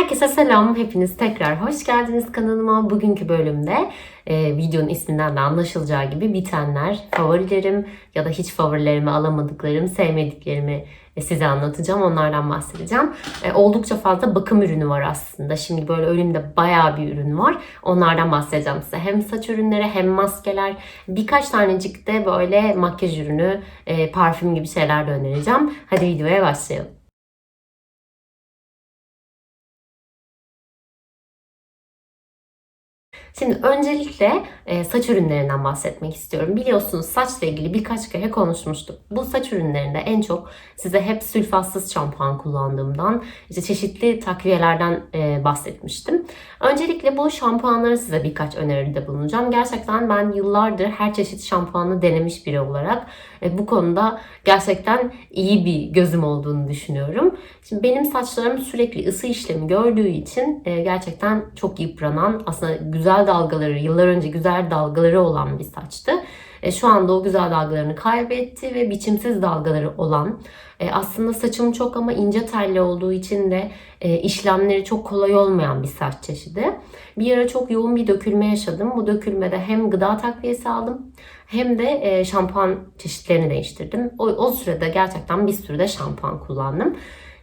Herkese selam. Hepiniz tekrar hoş geldiniz kanalıma. Bugünkü bölümde e, videonun isminden de anlaşılacağı gibi bitenler, favorilerim ya da hiç favorilerimi alamadıklarım, sevmediklerimi e, size anlatacağım. Onlardan bahsedeceğim. E, oldukça fazla bakım ürünü var aslında. Şimdi böyle önümde bayağı bir ürün var. Onlardan bahsedeceğim size. Hem saç ürünleri hem maskeler. Birkaç tanecik de böyle makyaj ürünü, e, parfüm gibi şeyler de önereceğim. Hadi videoya başlayalım. Şimdi öncelikle e, saç ürünlerinden bahsetmek istiyorum. Biliyorsunuz saçla ilgili birkaç kere konuşmuştuk. Bu saç ürünlerinde en çok size hep sülfatsız şampuan kullandığımdan, işte çeşitli takviyelerden e, bahsetmiştim. Öncelikle bu şampuanları size birkaç öneride bulunacağım. Gerçekten ben yıllardır her çeşit şampuanı denemiş biri olarak e, bu konuda gerçekten iyi bir gözüm olduğunu düşünüyorum. Şimdi benim saçlarım sürekli ısı işlemi gördüğü için e, gerçekten çok yıpranan, aslında güzel dalgaları, yıllar önce güzel dalgaları olan bir saçtı. E, şu anda o güzel dalgalarını kaybetti ve biçimsiz dalgaları olan e, aslında saçım çok ama ince telli olduğu için de e, işlemleri çok kolay olmayan bir saç çeşidi. Bir ara çok yoğun bir dökülme yaşadım. Bu dökülmede hem gıda takviyesi aldım hem de e, şampuan çeşitlerini değiştirdim. O, o sürede gerçekten bir sürü de şampuan kullandım.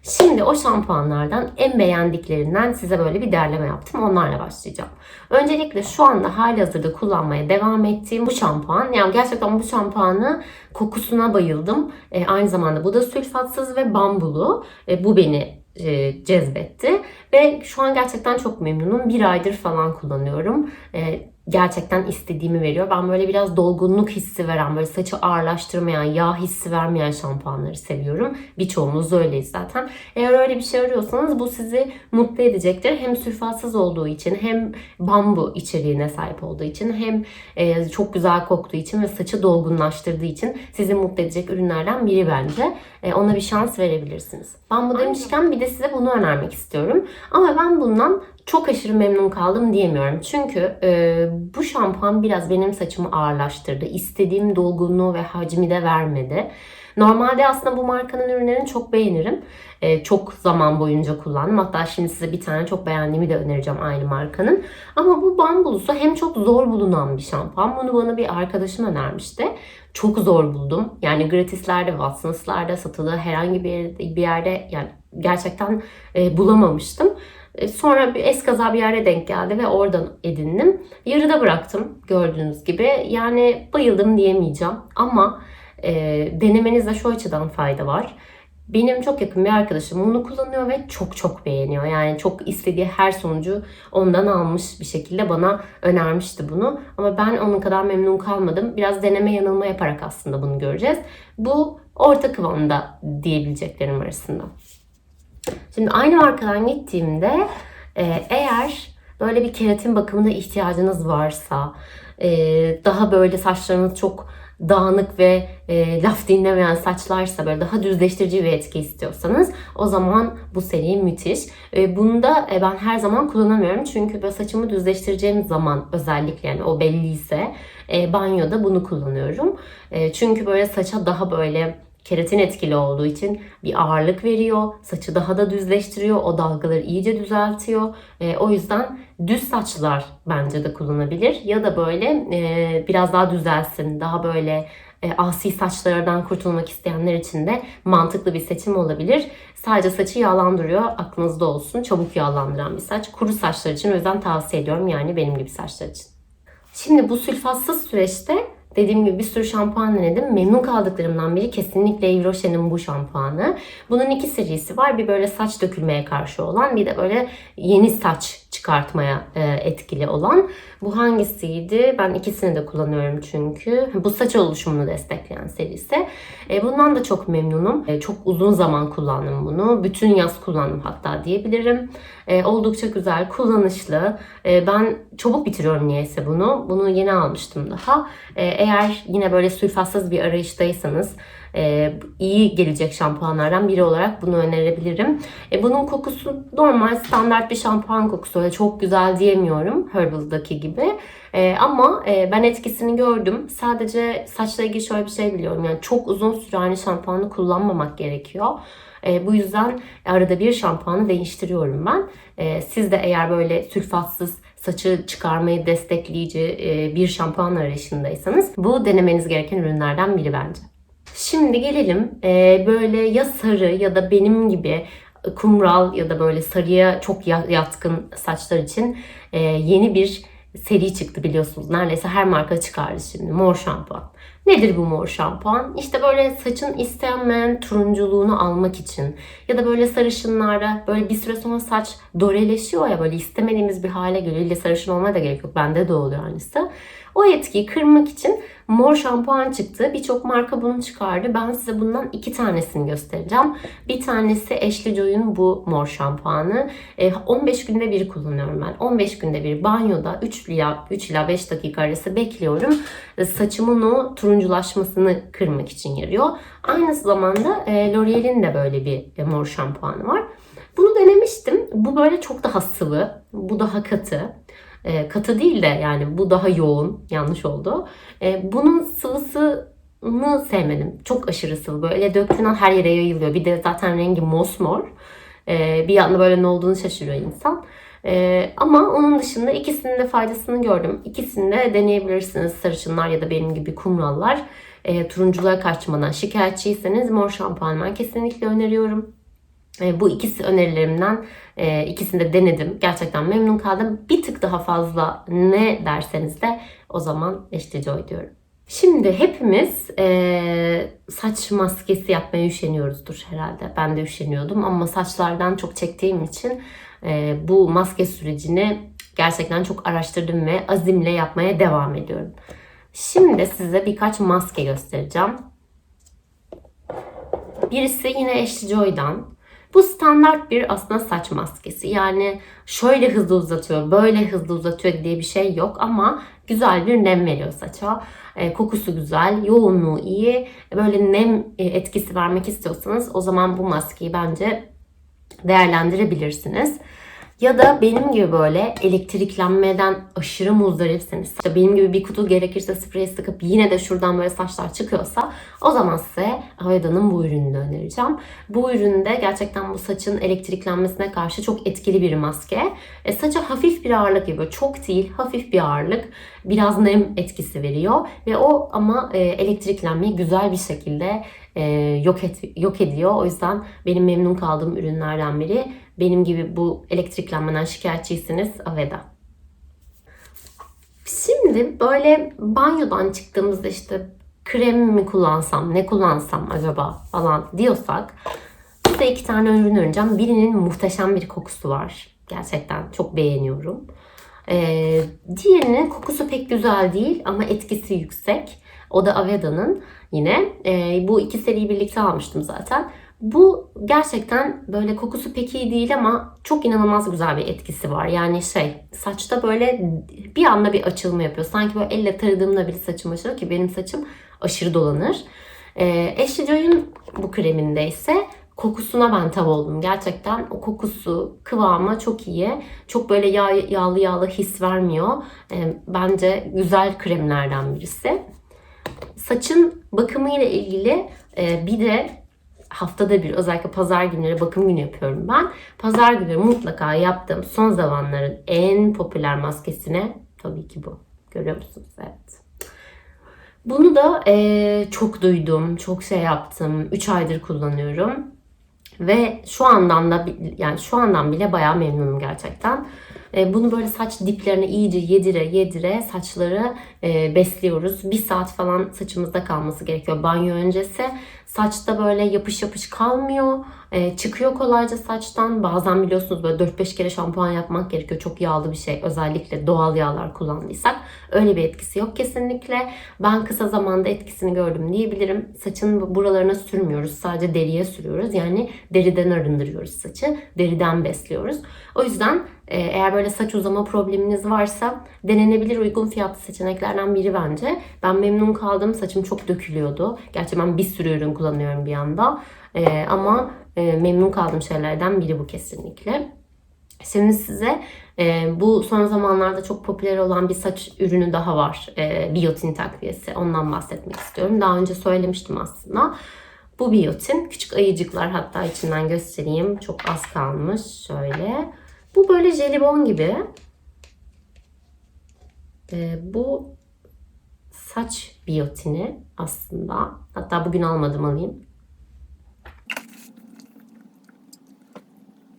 Şimdi o şampuanlardan en beğendiklerinden size böyle bir derleme yaptım. Onlarla başlayacağım. Öncelikle şu anda hali hazırda kullanmaya devam ettiğim bu şampuan. Yani gerçekten bu şampuanı kokusuna bayıldım. E, aynı zamanda bu da sülfatsız ve bambulu. E, bu beni e, cezbetti. Ve şu an gerçekten çok memnunum. Bir aydır falan kullanıyorum. E, gerçekten istediğimi veriyor. Ben böyle biraz dolgunluk hissi veren, böyle saçı ağırlaştırmayan, yağ hissi vermeyen şampuanları seviyorum. Birçoğumuz öyleyiz zaten. Eğer öyle bir şey arıyorsanız bu sizi mutlu edecektir. Hem sülfatsız olduğu için hem bambu içeriğine sahip olduğu için hem e, çok güzel koktuğu için ve saçı dolgunlaştırdığı için sizi mutlu edecek ürünlerden biri bence. E, ona bir şans verebilirsiniz. Bambu demişken bir de size bunu önermek istiyorum. Ama ben bundan çok aşırı memnun kaldım diyemiyorum. Çünkü e, bu şampuan biraz benim saçımı ağırlaştırdı. İstediğim dolgunluğu ve hacmi de vermedi. Normalde aslında bu markanın ürünlerini çok beğenirim. Ee, çok zaman boyunca kullandım. Hatta şimdi size bir tane çok beğendiğimi de önereceğim aynı markanın. Ama bu bambulusu hem çok zor bulunan bir şampuan. Bunu bana bir arkadaşım önermişti. Çok zor buldum. Yani gratislerde, Watsons'larda satılığı herhangi bir yerde, bir yerde yani gerçekten e, bulamamıştım. E, sonra bir eskaza bir yere denk geldi ve oradan edindim. Yarıda bıraktım gördüğünüz gibi. Yani bayıldım diyemeyeceğim ama e, denemenizde şu açıdan fayda var. Benim çok yakın bir arkadaşım bunu kullanıyor ve çok çok beğeniyor. Yani çok istediği her sonucu ondan almış bir şekilde bana önermişti bunu. Ama ben onun kadar memnun kalmadım. Biraz deneme yanılma yaparak aslında bunu göreceğiz. Bu orta kıvamda diyebileceklerim arasında. Şimdi aynı markadan gittiğimde e, eğer böyle bir keratin bakımına ihtiyacınız varsa, e, daha böyle saçlarınız çok dağınık ve e, laf dinlemeyen saçlarsa böyle daha düzleştirici bir etki istiyorsanız o zaman bu seri müthiş. E, bunu da e, ben her zaman kullanamıyorum çünkü böyle saçımı düzleştireceğim zaman özellikle yani o belliyse e, banyoda bunu kullanıyorum. E, çünkü böyle saça daha böyle keratin etkili olduğu için bir ağırlık veriyor. Saçı daha da düzleştiriyor. O dalgaları iyice düzeltiyor. E, o yüzden düz saçlar bence de kullanabilir. Ya da böyle e, biraz daha düzelsin. Daha böyle e, asi saçlardan kurtulmak isteyenler için de mantıklı bir seçim olabilir. Sadece saçı yağlandırıyor. Aklınızda olsun. Çabuk yağlandıran bir saç. Kuru saçlar için o yüzden tavsiye ediyorum. Yani benim gibi saçlar için. Şimdi bu sülfatsız süreçte Dediğim gibi bir sürü şampuan denedim. Memnun kaldıklarımdan biri kesinlikle Yves Rocher'in bu şampuanı. Bunun iki serisi var. Bir böyle saç dökülmeye karşı olan bir de böyle yeni saç çıkartmaya e, etkili olan. Bu hangisiydi? Ben ikisini de kullanıyorum çünkü. Bu saç oluşumunu destekleyen serisi. E, bundan da çok memnunum. E, çok uzun zaman kullandım bunu. Bütün yaz kullandım hatta diyebilirim. Oldukça güzel, kullanışlı. Ben çabuk bitiriyorum niyeyse bunu. Bunu yeni almıştım daha. Eğer yine böyle sülfatsız bir arayıştaysanız e, iyi gelecek şampuanlardan biri olarak bunu önerebilirim. E, bunun kokusu normal standart bir şampuan kokusu. Öyle çok güzel diyemiyorum Herbal'daki gibi. E, ama e, ben etkisini gördüm. Sadece saçla ilgili şöyle bir şey biliyorum. Yani çok uzun süre aynı şampuanı kullanmamak gerekiyor. E, bu yüzden arada bir şampuanı değiştiriyorum ben. E, siz de eğer böyle sülfatsız saçı çıkarmayı destekleyici e, bir şampuan arayışındaysanız bu denemeniz gereken ürünlerden biri bence. Şimdi gelelim e, böyle ya sarı ya da benim gibi kumral ya da böyle sarıya çok ya- yatkın saçlar için e, yeni bir seri çıktı biliyorsunuz. Neredeyse her marka çıkardı şimdi. Mor şampuan. Nedir bu mor şampuan? İşte böyle saçın istenmeyen turunculuğunu almak için ya da böyle sarışınlarda böyle bir süre sonra saç doreleşiyor ya böyle istemediğimiz bir hale geliyor. İlle sarışın olmaya da gerek yok. Bende de oluyor aynısı. O etkiyi kırmak için mor şampuan çıktı. Birçok marka bunu çıkardı. Ben size bundan iki tanesini göstereceğim. Bir tanesi Ashley Joy'un bu mor şampuanı. E, 15 günde bir kullanıyorum ben. 15 günde bir banyoda 3 ila 3 ila 5 dakika arası bekliyorum. E, Saçımın o turunculaşmasını kırmak için yarıyor. Aynı zamanda e, L'Oreal'in de böyle bir e, mor şampuanı var. Bunu denemiştim. Bu böyle çok daha sıvı. Bu daha katı. E, katı değil de yani bu daha yoğun. Yanlış oldu. E, bunun sıvısını sevmedim. Çok aşırı sıvı. Böyle döktüğün her yere yayılıyor. Bir de zaten rengi mosmor. E, bir anda böyle ne olduğunu şaşırıyor insan. E, ama onun dışında ikisinin de faydasını gördüm. İkisini de deneyebilirsiniz sarışınlar ya da benim gibi kumrallar. E, turunculuğa kaçmadan şikayetçiyseniz mor şampuan ben kesinlikle öneriyorum. E, bu ikisi önerilerimden e, ikisini de denedim. Gerçekten memnun kaldım. Bir tık daha fazla ne derseniz de o zaman Joy diyorum. Şimdi hepimiz e, saç maskesi yapmaya üşeniyoruzdur herhalde. Ben de üşeniyordum ama saçlardan çok çektiğim için e, bu maske sürecini gerçekten çok araştırdım ve azimle yapmaya devam ediyorum. Şimdi size birkaç maske göstereceğim. Birisi yine Ashley Joy'dan. Bu standart bir aslında saç maskesi. Yani şöyle hızlı uzatıyor, böyle hızlı uzatıyor diye bir şey yok ama güzel bir nem veriyor saça. E, kokusu güzel, yoğunluğu iyi. Böyle nem e, etkisi vermek istiyorsanız o zaman bu maskeyi bence değerlendirebilirsiniz. Ya da benim gibi böyle elektriklenmeden aşırı muzdaripseniz, işte benim gibi bir kutu gerekirse sprey sıkıp yine de şuradan böyle saçlar çıkıyorsa o zaman size Aveda'nın bu ürününü önereceğim. Bu üründe gerçekten bu saçın elektriklenmesine karşı çok etkili bir maske. E, saça hafif bir ağırlık yapıyor. Çok değil, hafif bir ağırlık. Biraz nem etkisi veriyor ve o ama e, elektriklenmeyi güzel bir şekilde e, yok, et, yok ediyor. O yüzden benim memnun kaldığım ürünlerden biri. Benim gibi bu elektriklenmeden şikayetçiyseniz Aveda. Şimdi böyle banyodan çıktığımızda işte krem mi kullansam, ne kullansam acaba falan diyorsak size iki tane ürün önereceğim. Birinin muhteşem bir kokusu var. Gerçekten çok beğeniyorum. Ee, diğerinin kokusu pek güzel değil ama etkisi yüksek. O da Aveda'nın yine. Ee, bu iki seriyi birlikte almıştım zaten. Bu gerçekten böyle kokusu pek iyi değil ama çok inanılmaz güzel bir etkisi var. Yani şey saçta böyle bir anda bir açılma yapıyor. Sanki böyle elle taradığımda bile saçım açılıyor ki benim saçım aşırı dolanır. Ee, Ashley Joy'un bu kreminde ise kokusuna ben tav oldum. Gerçekten o kokusu, kıvamı çok iyi. Çok böyle yağ, yağlı yağlı his vermiyor. Ee, bence güzel kremlerden birisi. Saçın bakımıyla ilgili e, bir de haftada bir özellikle pazar günleri bakım günü yapıyorum ben. Pazar günü mutlaka yaptığım son zamanların en popüler maskesine tabii ki bu. Görüyor musunuz? Evet. Bunu da e, çok duydum, çok şey yaptım. 3 aydır kullanıyorum. Ve şu andan da yani şu andan bile bayağı memnunum gerçekten. E, bunu böyle saç diplerine iyice yedire yedire saçları e, besliyoruz. Bir saat falan saçımızda kalması gerekiyor banyo öncesi. Saçta böyle yapış yapış kalmıyor. E, çıkıyor kolayca saçtan. Bazen biliyorsunuz böyle 4-5 kere şampuan yapmak gerekiyor. Çok yağlı bir şey. Özellikle doğal yağlar kullandıysak. Öyle bir etkisi yok kesinlikle. Ben kısa zamanda etkisini gördüm diyebilirim. Saçın buralarına sürmüyoruz. Sadece deriye sürüyoruz. Yani deriden arındırıyoruz saçı. Deriden besliyoruz. O yüzden e, eğer böyle saç uzama probleminiz varsa denenebilir uygun fiyatlı seçeneklerden biri bence. Ben memnun kaldım. Saçım çok dökülüyordu. Gerçi ben bir sürü ürün kullanıyorum bir anda. Ee, ama e, memnun kaldığım şeylerden biri bu kesinlikle. Şimdi size e, bu son zamanlarda çok popüler olan bir saç ürünü daha var. E, biyotin takviyesi. Ondan bahsetmek istiyorum. Daha önce söylemiştim aslında. Bu biyotin. Küçük ayıcıklar hatta içinden göstereyim. Çok az kalmış. Şöyle. Bu böyle jelibon gibi. Ee, bu saç biyotini aslında. Hatta bugün almadım alayım.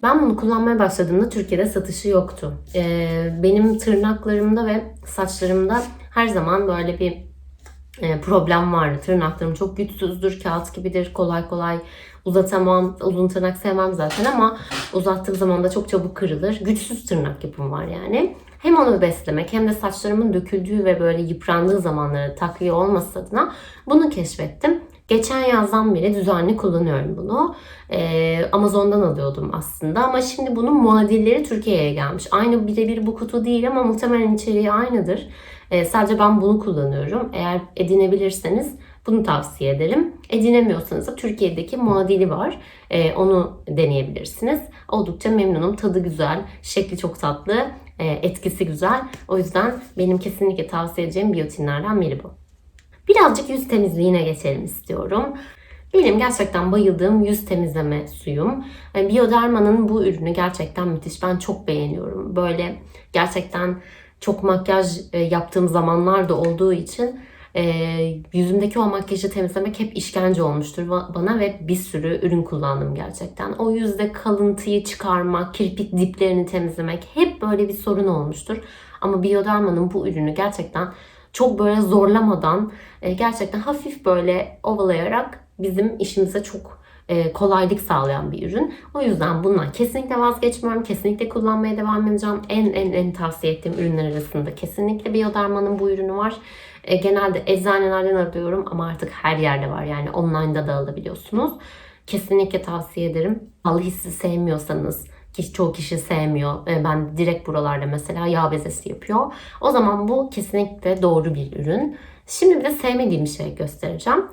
Ben bunu kullanmaya başladığımda Türkiye'de satışı yoktu. Ee, benim tırnaklarımda ve saçlarımda her zaman böyle bir e, problem vardı. Tırnaklarım çok güçsüzdür, kağıt gibidir, kolay kolay uzatamam. Uzun tırnak sevmem zaten ama uzattığım zaman da çok çabuk kırılır. Güçsüz tırnak yapım var yani. Hem onu beslemek hem de saçlarımın döküldüğü ve böyle yıprandığı zamanları takviye olması adına bunu keşfettim. Geçen yazdan beri düzenli kullanıyorum bunu. Ee, Amazon'dan alıyordum aslında ama şimdi bunun muadilleri Türkiye'ye gelmiş. Aynı birebir bu kutu değil ama muhtemelen içeriği aynıdır. Ee, sadece ben bunu kullanıyorum. Eğer edinebilirseniz bunu tavsiye ederim. Edinemiyorsanız da Türkiye'deki muadili var. Ee, onu deneyebilirsiniz. Oldukça memnunum. Tadı güzel, şekli çok tatlı, etkisi güzel. O yüzden benim kesinlikle tavsiye edeceğim biyotinlerden biri bu. Birazcık yüz temizliğine geçelim istiyorum. Benim gerçekten bayıldığım yüz temizleme suyum. Yani Bioderma'nın bu ürünü gerçekten müthiş. Ben çok beğeniyorum. Böyle gerçekten çok makyaj e, yaptığım zamanlar da olduğu için e, yüzümdeki o makyajı temizlemek hep işkence olmuştur bana ve bir sürü ürün kullandım gerçekten. O yüzde kalıntıyı çıkarmak, kirpik diplerini temizlemek hep böyle bir sorun olmuştur. Ama Bioderma'nın bu ürünü gerçekten çok böyle zorlamadan e, gerçekten hafif böyle ovalayarak bizim işimize çok e, kolaylık sağlayan bir ürün. O yüzden bundan kesinlikle vazgeçmiyorum. Kesinlikle kullanmaya devam edeceğim. En en en tavsiye ettiğim ürünler arasında kesinlikle Bioderma'nın bu ürünü var. E, genelde eczanelerden alıyorum ama artık her yerde var. Yani online'da da alabiliyorsunuz. Kesinlikle tavsiye ederim. Al hissi sevmiyorsanız ki çoğu kişi sevmiyor. E, ben direkt buralarda mesela yağ bezesi yapıyor. O zaman bu kesinlikle doğru bir ürün. Şimdi bir de sevmediğim bir şey göstereceğim.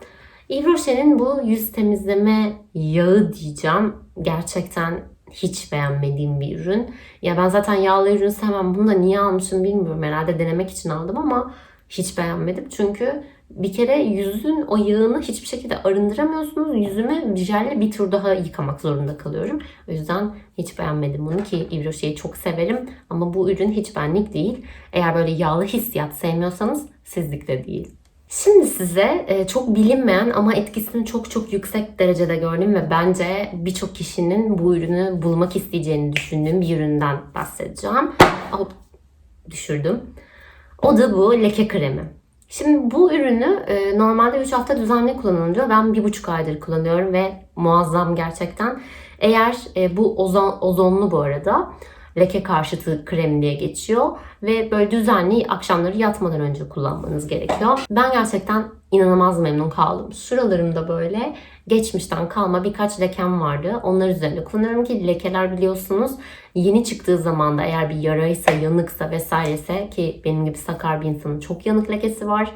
Yves Rocher'in bu yüz temizleme yağı diyeceğim. Gerçekten hiç beğenmediğim bir ürün. Ya ben zaten yağlı ürün sevmem. Bunu da niye almışım bilmiyorum. Herhalde denemek için aldım ama hiç beğenmedim. Çünkü bir kere yüzün o yağını hiçbir şekilde arındıramıyorsunuz. Yüzümü jelle bir tur daha yıkamak zorunda kalıyorum. O yüzden hiç beğenmedim bunu ki Rocher'i çok severim. Ama bu ürün hiç benlik değil. Eğer böyle yağlı hissiyat sevmiyorsanız sizlik de değil. Şimdi size e, çok bilinmeyen ama etkisini çok çok yüksek derecede gördüğüm ve bence birçok kişinin bu ürünü bulmak isteyeceğini düşündüğüm bir üründen bahsedeceğim. Hop, düşürdüm. O da bu leke kremi. Şimdi bu ürünü e, normalde 3 hafta düzenli kullanın diyor. Ben 1,5 aydır kullanıyorum ve muazzam gerçekten. Eğer e, bu ozon, ozonlu bu arada leke karşıtı krem diye geçiyor. Ve böyle düzenli akşamları yatmadan önce kullanmanız gerekiyor. Ben gerçekten inanılmaz memnun kaldım. Şuralarımda böyle geçmişten kalma birkaç lekem vardı. Onlar üzerinde kullanıyorum ki lekeler biliyorsunuz yeni çıktığı zaman da eğer bir yaraysa, yanıksa vesairese ki benim gibi sakar bir insanın çok yanık lekesi var.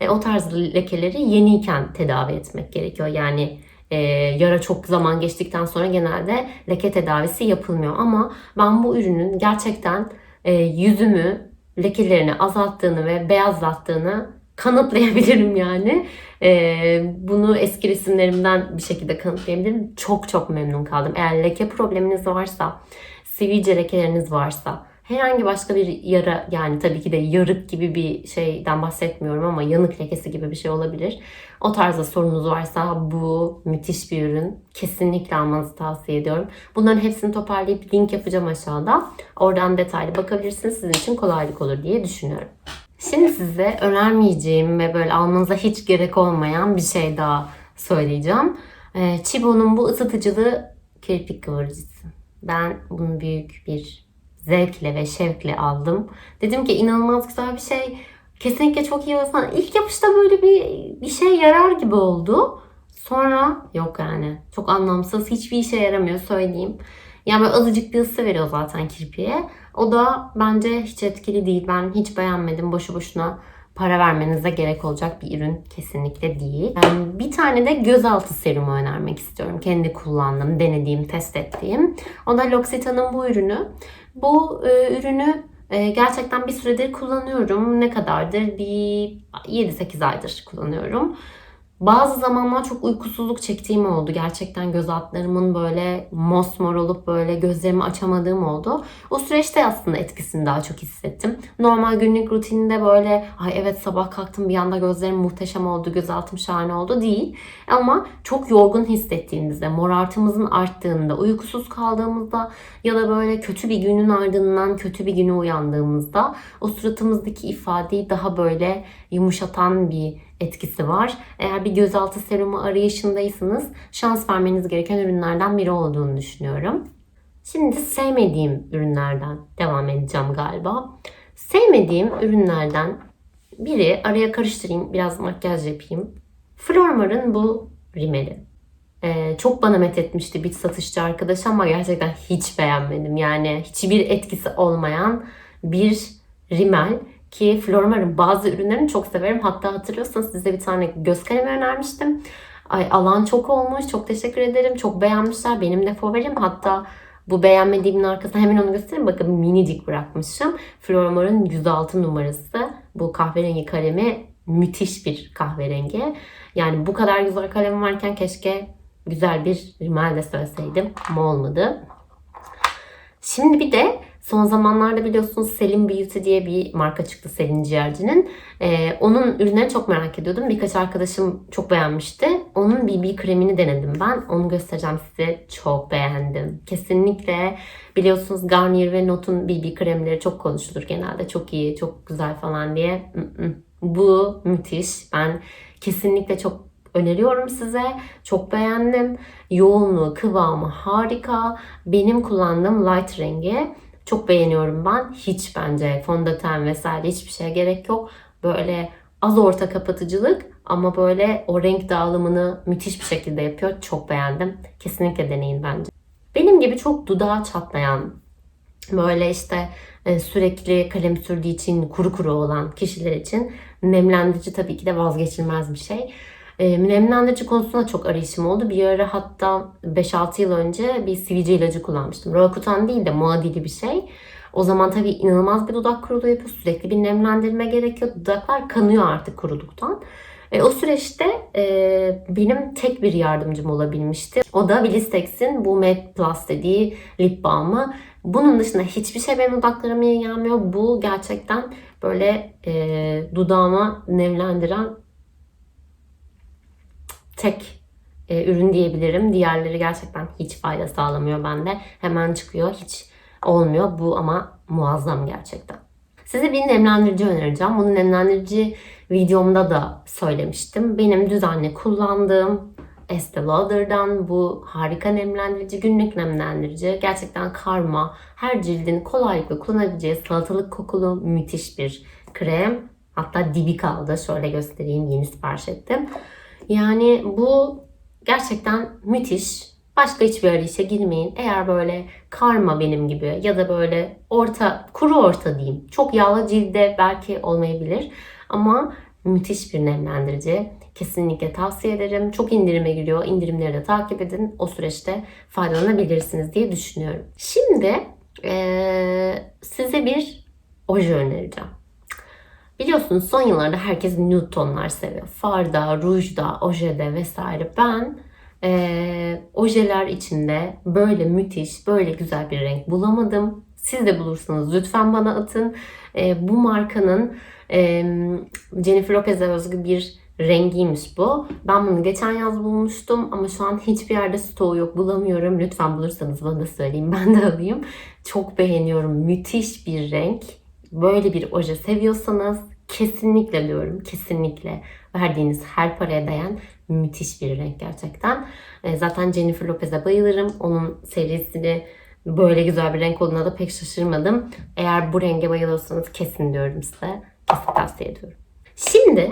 E, o tarz lekeleri yeniyken tedavi etmek gerekiyor. Yani e, yara çok zaman geçtikten sonra genelde leke tedavisi yapılmıyor. Ama ben bu ürünün gerçekten e, yüzümü lekelerini azalttığını ve beyazlattığını kanıtlayabilirim yani. E, bunu eski resimlerimden bir şekilde kanıtlayabilirim. Çok çok memnun kaldım. Eğer leke probleminiz varsa, sivilce lekeleriniz varsa, herhangi başka bir yara yani tabii ki de yarık gibi bir şeyden bahsetmiyorum ama yanık lekesi gibi bir şey olabilir. O tarzda sorunuz varsa bu müthiş bir ürün. Kesinlikle almanızı tavsiye ediyorum. Bunların hepsini toparlayıp link yapacağım aşağıda. Oradan detaylı bakabilirsiniz. Sizin için kolaylık olur diye düşünüyorum. Şimdi size önermeyeceğim ve böyle almanıza hiç gerek olmayan bir şey daha söyleyeceğim. Ee, Chibo'nun bu ısıtıcılı kirpik kıvırıcısı. Ben bunu büyük bir zevkle ve şevkle aldım. Dedim ki inanılmaz güzel bir şey. Kesinlikle çok iyi olsan. İlk yapışta böyle bir, şey yarar gibi oldu. Sonra yok yani. Çok anlamsız. Hiçbir işe yaramıyor söyleyeyim. Yani böyle azıcık bir ısı veriyor zaten kirpiye. O da bence hiç etkili değil. Ben hiç beğenmedim. Boşu boşuna para vermenize gerek olacak bir ürün kesinlikle değil. Bir tane de gözaltı serumu önermek istiyorum. Kendi kullandığım, denediğim, test ettiğim. O da L'Occitane'ın bu ürünü. Bu e, ürünü e, gerçekten bir süredir kullanıyorum. Ne kadardır? Bir 7-8 aydır kullanıyorum. Bazı zamanlar çok uykusuzluk çektiğim oldu. Gerçekten göz altlarımın böyle mosmor olup böyle gözlerimi açamadığım oldu. O süreçte aslında etkisini daha çok hissettim. Normal günlük rutininde böyle ay evet sabah kalktım bir anda gözlerim muhteşem oldu, gözaltım şahane oldu değil. Ama çok yorgun hissettiğimizde, morartımızın arttığında, uykusuz kaldığımızda ya da böyle kötü bir günün ardından kötü bir güne uyandığımızda o suratımızdaki ifadeyi daha böyle yumuşatan bir etkisi var. Eğer bir gözaltı serumu arayışındaysanız şans vermeniz gereken ürünlerden biri olduğunu düşünüyorum. Şimdi sevmediğim ürünlerden devam edeceğim galiba. Sevmediğim ürünlerden biri araya karıştırayım biraz makyaj yapayım. Flormar'ın bu rimeli. Ee, çok bana met etmişti bir satışçı arkadaş ama gerçekten hiç beğenmedim. Yani hiçbir etkisi olmayan bir rimel ki Flormar'ın bazı ürünlerini çok severim. Hatta hatırlıyorsanız size bir tane göz kalemi önermiştim. Ay alan çok olmuş. Çok teşekkür ederim. Çok beğenmişler. Benim de favorim. Hatta bu beğenmediğimin arkasına hemen onu göstereyim. Bakın minicik bırakmışım. Flormar'ın 106 numarası. Bu kahverengi kalemi müthiş bir kahverengi. Yani bu kadar güzel kalem varken keşke güzel bir rimel de söyleseydim ama olmadı. Şimdi bir de son zamanlarda biliyorsunuz Selim Beauty diye bir marka çıktı Selin Ciğerci'nin. Ee, onun ürünlerini çok merak ediyordum. Birkaç arkadaşım çok beğenmişti. Onun BB kremini denedim ben. Onu göstereceğim size. Çok beğendim. Kesinlikle biliyorsunuz Garnier ve Not'un BB kremleri çok konuşulur genelde. Çok iyi, çok güzel falan diye. Bu müthiş. Ben kesinlikle çok öneriyorum size. Çok beğendim. Yoğunluğu, kıvamı harika. Benim kullandığım light rengi çok beğeniyorum ben. Hiç bence fondöten vesaire hiçbir şeye gerek yok. Böyle az orta kapatıcılık ama böyle o renk dağılımını müthiş bir şekilde yapıyor. Çok beğendim. Kesinlikle deneyin bence. Benim gibi çok dudağı çatlayan, böyle işte e, sürekli kalem sürdüğü için kuru kuru olan kişiler için nemlendirici tabii ki de vazgeçilmez bir şey. E, nemlendirici konusunda çok arayışım oldu. Bir ara hatta 5-6 yıl önce bir sivilce ilacı kullanmıştım. Roakutan değil de muadili bir şey. O zaman tabii inanılmaz bir dudak kuruluğu yapıyor. Sürekli bir nemlendirme gerekiyor. Dudaklar kanıyor artık kuruluktan. E, o süreçte e, benim tek bir yardımcım olabilmişti. O da Blistex'in bu Med Plus dediği lip balmı. Bunun dışında hiçbir şey benim dudaklarıma iyi gelmiyor. Bu gerçekten böyle e, dudağıma nemlendiren tek e, ürün diyebilirim. Diğerleri gerçekten hiç fayda sağlamıyor bende. Hemen çıkıyor. Hiç olmuyor. Bu ama muazzam gerçekten. Size bir nemlendirici önereceğim. Bunu nemlendirici videomda da söylemiştim. Benim düzenli kullandığım Estee Lauder'dan bu harika nemlendirici, günlük nemlendirici. Gerçekten karma, her cildin kolaylıkla kullanabileceği salatalık kokulu müthiş bir krem. Hatta dibi kaldı. Şöyle göstereyim. Yeni sipariş ettim. Yani bu gerçekten müthiş. Başka hiçbir arayışa girmeyin. Eğer böyle karma benim gibi ya da böyle orta, kuru orta diyeyim. Çok yağlı cilde belki olmayabilir. Ama müthiş bir nemlendirici. Kesinlikle tavsiye ederim. Çok indirime giriyor. İndirimleri de takip edin. O süreçte faydalanabilirsiniz diye düşünüyorum. Şimdi ee, size bir oje önereceğim. Biliyorsunuz son yıllarda herkes nude tonlar seviyor. Farda, rujda, ojede vesaire. Ben e, ojeler içinde böyle müthiş, böyle güzel bir renk bulamadım. Siz de bulursanız lütfen bana atın. E, bu markanın e, Jennifer Lopez'e özgü bir rengiymiş bu. Ben bunu geçen yaz bulmuştum ama şu an hiçbir yerde stoğu yok bulamıyorum. Lütfen bulursanız bana söyleyin ben de alayım. Çok beğeniyorum. Müthiş bir renk. Böyle bir oje seviyorsanız kesinlikle diyorum kesinlikle verdiğiniz her paraya değen müthiş bir renk gerçekten. E, zaten Jennifer Lopez'e bayılırım. Onun serisini böyle güzel bir renk olduğuna da pek şaşırmadım. Eğer bu renge bayılıyorsanız kesin diyorum size. Kesin tavsiye ediyorum. Şimdi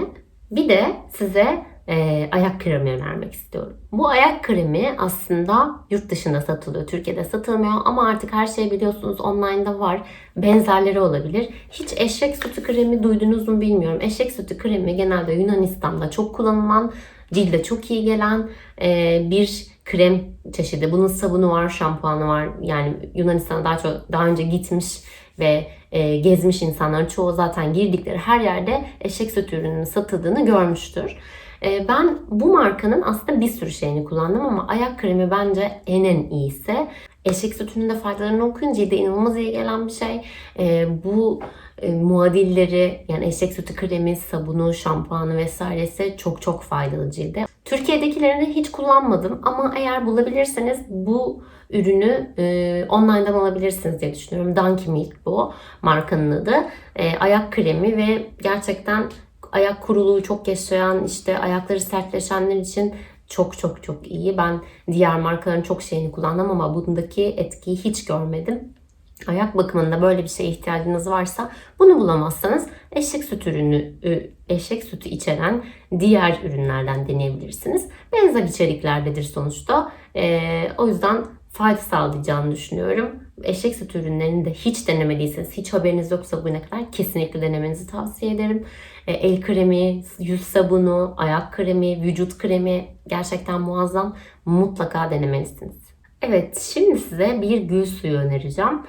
bir de size e, ayak kremi önermek istiyorum. Bu ayak kremi aslında yurt dışında satılıyor. Türkiye'de satılmıyor ama artık her şey biliyorsunuz online'da var. Benzerleri olabilir. Hiç eşek sütü kremi duydunuz mu bilmiyorum. Eşek sütü kremi genelde Yunanistan'da çok kullanılan, cilde çok iyi gelen e, bir krem çeşidi. Bunun sabunu var, şampuanı var. Yani Yunanistan'a daha çok daha önce gitmiş ve e, gezmiş insanların çoğu zaten girdikleri her yerde eşek sütü ürününün satıldığını görmüştür. E, ben bu markanın aslında bir sürü şeyini kullandım ama ayak kremi bence en en iyisi. Eşek sütünün de faydalarını okuyunca cilde inanılmaz iyi gelen bir şey. E, bu e, muadilleri yani eşek sütü kremi, sabunu, şampuanı vesairesi çok çok faydalı cilde. Türkiye'dekilerini hiç kullanmadım ama eğer bulabilirseniz bu ürünü e, online'dan alabilirsiniz diye düşünüyorum. Donkey Milk bu markanın adı. E, ayak kremi ve gerçekten ayak kuruluğu çok yaşayan işte ayakları sertleşenler için çok çok çok iyi. Ben diğer markaların çok şeyini kullandım ama bundaki etkiyi hiç görmedim. Ayak bakımında böyle bir şeye ihtiyacınız varsa bunu bulamazsanız eşek sütü ürünü eşek sütü içeren diğer ürünlerden deneyebilirsiniz. Benzer içeriklerdedir sonuçta. Ee, o yüzden fayda sağlayacağını düşünüyorum. Eşek sütü ürünlerini de hiç denemediyseniz, hiç haberiniz yoksa bugüne kadar kesinlikle denemenizi tavsiye ederim. E, el kremi, yüz sabunu, ayak kremi, vücut kremi gerçekten muazzam. Mutlaka denemelisiniz. Evet, şimdi size bir gül suyu önereceğim.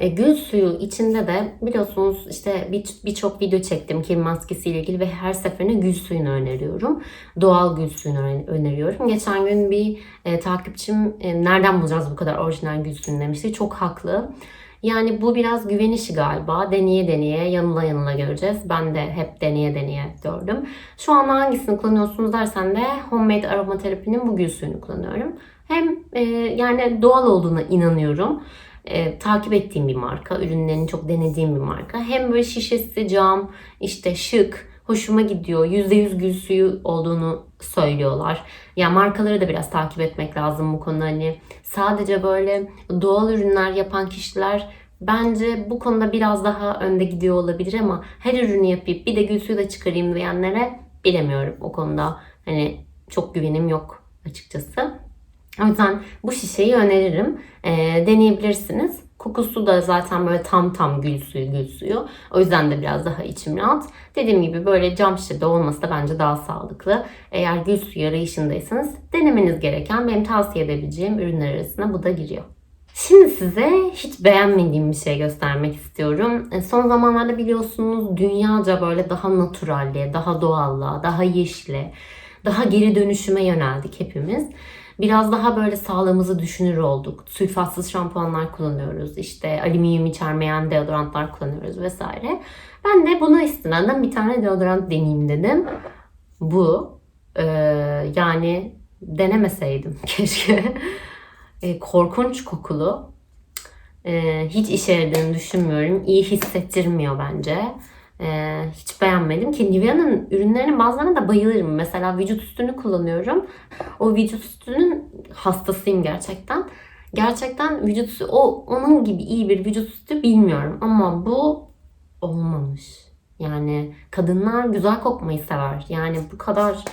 E, gül suyu içinde de biliyorsunuz işte birçok bir video çektim kir maskesiyle ilgili ve her seferinde gül suyunu öneriyorum. Doğal gül suyunu öneriyorum. Geçen gün bir e, takipçim e, nereden bulacağız bu kadar orijinal gül suyunu demişti. Çok haklı. Yani bu biraz güven işi galiba. Deneye deneye, yanıla yanıla göreceğiz. Ben de hep deneye deneye gördüm. Şu an hangisini kullanıyorsunuz dersen de Homemade Aromaterapinin bu gül suyunu kullanıyorum. Hem e, yani doğal olduğuna inanıyorum e, takip ettiğim bir marka. Ürünlerini çok denediğim bir marka. Hem böyle şişesi cam, işte şık, hoşuma gidiyor. %100 gül suyu olduğunu söylüyorlar. Yani markaları da biraz takip etmek lazım bu konuda. Hani sadece böyle doğal ürünler yapan kişiler bence bu konuda biraz daha önde gidiyor olabilir ama her ürünü yapıp bir de gül suyu da çıkarayım diyenlere bilemiyorum o konuda. Hani çok güvenim yok açıkçası. O yüzden bu şişeyi öneririm. E, deneyebilirsiniz. Kokusu da zaten böyle tam tam gül suyu gül suyu. O yüzden de biraz daha içim rahat. Dediğim gibi böyle cam şişede olması da bence daha sağlıklı. Eğer gül suyu arayışındaysanız denemeniz gereken benim tavsiye edebileceğim ürünler arasına bu da giriyor. Şimdi size hiç beğenmediğim bir şey göstermek istiyorum. E, son zamanlarda biliyorsunuz dünyaca böyle daha naturalliğe, daha doğallığa, daha yeşile, daha geri dönüşüme yöneldik hepimiz biraz daha böyle sağlığımızı düşünür olduk. Sülfatsız şampuanlar kullanıyoruz. İşte alüminyum içermeyen deodorantlar kullanıyoruz vesaire. Ben de buna istinaden bir tane deodorant deneyeyim dedim. Bu e, yani denemeseydim keşke. E, korkunç kokulu. E, hiç işe yaradığını düşünmüyorum. İyi hissettirmiyor bence. Ee, hiç beğenmedim ki Nivea'nın ürünlerinin bazılarına da bayılırım. Mesela vücut üstünü kullanıyorum. O vücut üstünün hastasıyım gerçekten. Gerçekten vücut üstü, o onun gibi iyi bir vücut üstü bilmiyorum ama bu olmamış. Yani kadınlar güzel kokmayı sever. Yani bu kadar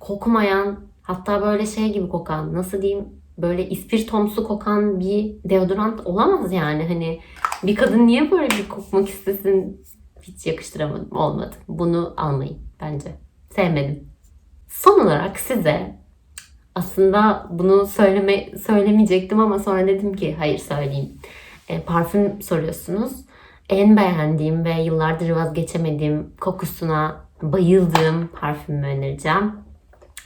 kokmayan hatta böyle şey gibi kokan nasıl diyeyim böyle ispirtomsu kokan bir deodorant olamaz yani. Hani bir kadın niye böyle bir kokmak istesin hiç yakıştıramadım. Olmadı. Bunu almayın bence. Sevmedim. Son olarak size aslında bunu söyleme söylemeyecektim ama sonra dedim ki hayır söyleyeyim. E, parfüm soruyorsunuz. En beğendiğim ve yıllardır vazgeçemediğim kokusuna bayıldığım parfümü önereceğim.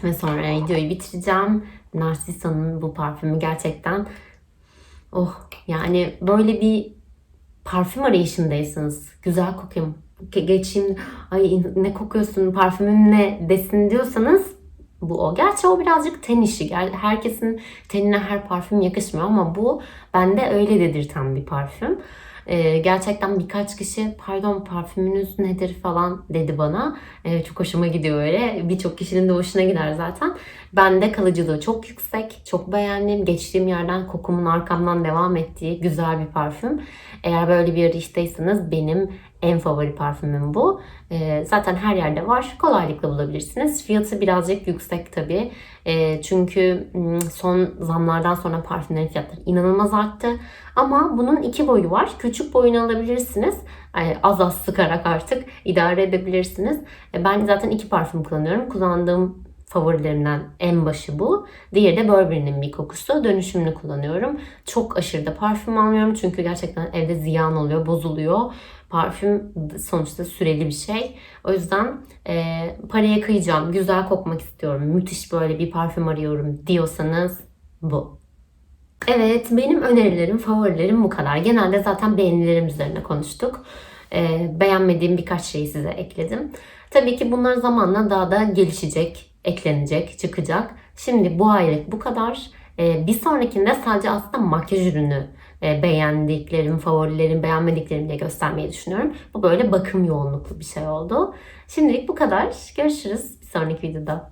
Ve sonra videoyu bitireceğim. Narcisso'nun bu parfümü gerçekten oh yani böyle bir parfüm arayışındaysanız güzel kokayım geçeyim ay ne kokuyorsun parfümün ne desin diyorsanız bu o. Gerçi o birazcık ten işi. Herkesin tenine her parfüm yakışmıyor ama bu bende öyle dedirten bir parfüm. E, gerçekten birkaç kişi pardon parfümünüz nedir falan dedi bana. E, çok hoşuma gidiyor öyle. Birçok kişinin de hoşuna gider zaten. Bende kalıcılığı çok yüksek. Çok beğendim. Geçtiğim yerden kokumun arkamdan devam ettiği güzel bir parfüm. Eğer böyle bir arayıştaysanız benim en favori parfümüm bu. E, zaten her yerde var. Kolaylıkla bulabilirsiniz. Fiyatı birazcık yüksek tabii. E, çünkü son zamlardan sonra parfümlerin fiyatları inanılmaz arttı. Ama bunun iki boyu var. Küçük boyunu alabilirsiniz. Yani az az sıkarak artık idare edebilirsiniz. E, ben zaten iki parfüm kullanıyorum. Kullandığım favorilerimden en başı bu. Diğeri de Burberry'nin bir kokusu. Dönüşümlü kullanıyorum. Çok aşırı da parfüm almıyorum çünkü gerçekten evde ziyan oluyor, bozuluyor. Parfüm sonuçta süreli bir şey. O yüzden e, paraya kıyacağım, güzel kokmak istiyorum, müthiş böyle bir parfüm arıyorum diyorsanız bu. Evet, benim önerilerim, favorilerim bu kadar. Genelde zaten beğenilerim üzerine konuştuk. Ee, beğenmediğim birkaç şeyi size ekledim. Tabii ki bunlar zamanla daha da gelişecek, eklenecek, çıkacak. Şimdi bu aylık bu kadar. Ee, bir sonrakinde sadece aslında makyaj ürünü e, beğendiklerim, favorilerim, beğenmediklerim diye göstermeyi düşünüyorum. Bu böyle bakım yoğunluklu bir şey oldu. Şimdilik bu kadar. Görüşürüz bir sonraki videoda.